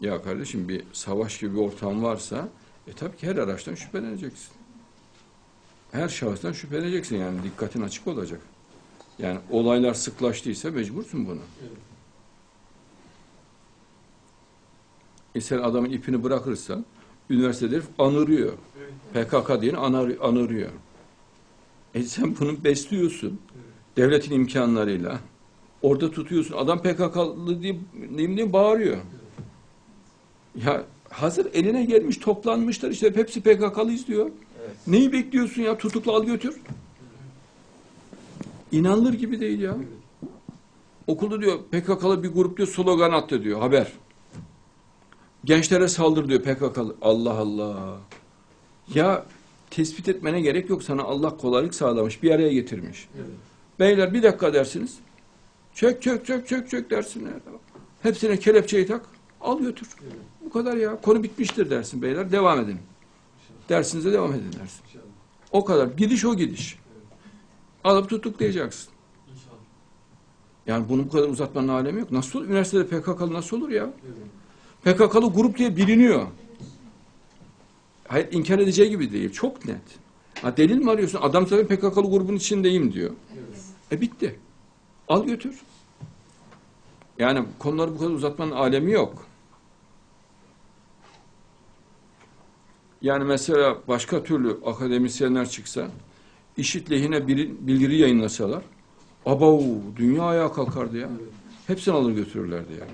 Ya kardeşim bir savaş gibi bir ortam varsa e tabii ki her araçtan şüpheleneceksin. Her şahıstan şüpheleneceksin yani dikkatin açık olacak. Yani olaylar sıklaştıysa mecbursun buna. Evet. E sen adamın ipini bırakırsan üniversitede herif anırıyor. PKK diye anar, anırıyor. E sen bunu besliyorsun. Devletin imkanlarıyla. Orada tutuyorsun. Adam PKK'lı diye, diye bağırıyor. Ya hazır eline gelmiş toplanmışlar işte hepsi PKK'lı izliyor. Evet. Neyi bekliyorsun ya? Tutukla al götür. İnanılır gibi değil ya. Okulda diyor PKK'lı bir grup diyor slogan attı diyor haber. Gençlere saldır diyor PKK'lı. Allah Allah. Ya tespit etmene gerek yok sana Allah kolaylık sağlamış bir araya getirmiş. Evet. Beyler bir dakika dersiniz. Çök çök çök çök çök dersinler. Hepsine kelepçeyi tak. Al götür. Evet. Bu kadar ya. Konu bitmiştir dersin beyler. Devam edin. Dersinize devam edin dersin. O kadar. Gidiş o gidiş. Alıp tutuklayacaksın. Yani bunu bu kadar uzatmanın alemi yok. Nasıl olur? Üniversitede PKK'lı nasıl olur ya? PKK'lı grup diye biliniyor. Hayır inkar edeceği gibi değil. Çok net. Ha, delil mi arıyorsun? Adam zaten PKK'lı grubun içindeyim diyor. E bitti. Al götür. Yani konuları bu kadar uzatmanın alemi yok. Yani mesela başka türlü akademisyenler çıksa, işit lehine bir bildiri yayınlasalar, abav dünya ayağa kalkardı ya. Hepsini alır götürürlerdi yani.